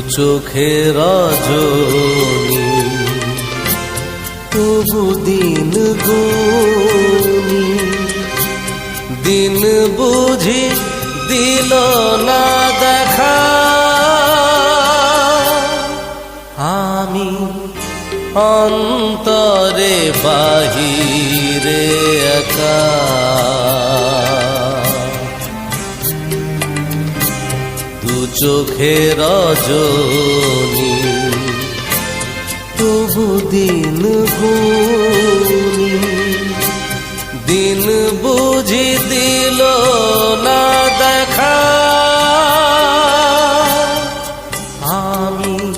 চোখে রজনী তবু দিন গুনি। দিন বুঝি দিল না দেখা। আমি অন্তরে বাহিরে একা। চোখে রজনী তবু দিন গুনি। দিন বুঝি দিল না দেখা। আমি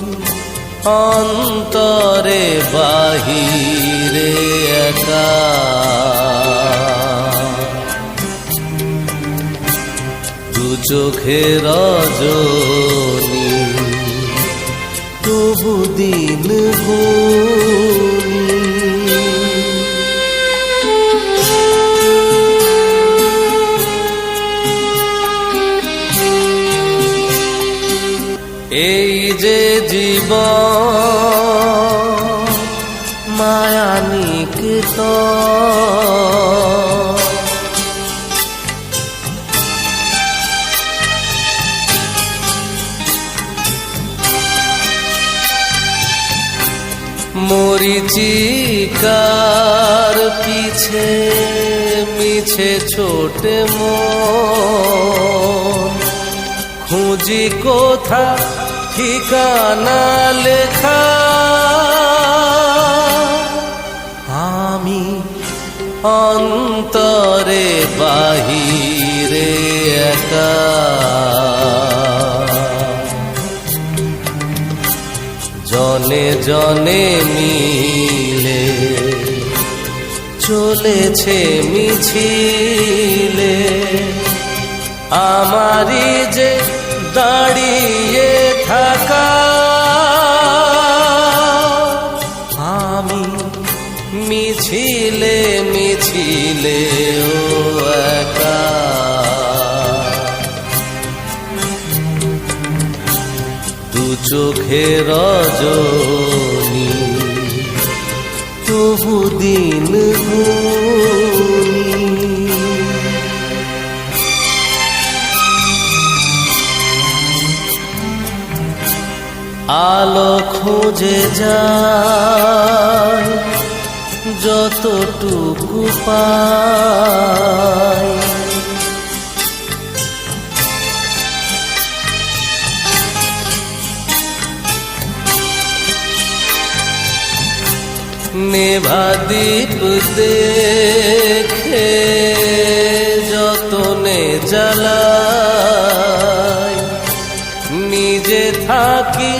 অন্তরে বাহিরে একা। চোখে রজনী। তবু দিন গুনি এই যে জীবন মায়ানিক মরিচিকার পিছে মিছে ছোটে মন। খুঁজি কোথা ঠিকানা লেখা। আমি অন্তরে বাহিরে একা। জনে জনে মিলে চলেছে মিছিলে। আমারই যে দাঁড়িয়ে থাকা আমি মিছিলে চোখে রজনী তবু দিন আলো খুঁজে যায় যতটুকু পায়। নেভা দ্বীপ দেখে যতনে জ্বালাই নিজে থাকি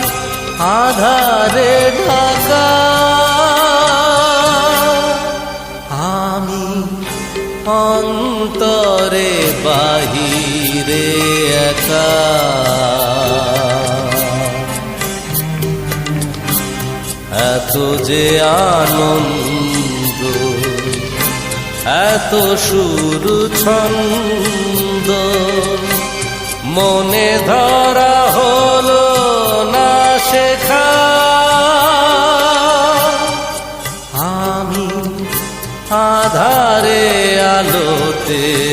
আধারে ঢাকা আমি অন্তরে বাহিরে একা এত যে আনন্দ এত সুর ছন্দ। মনে ধরা হলো না শেখা। আমি আধারে আলোতে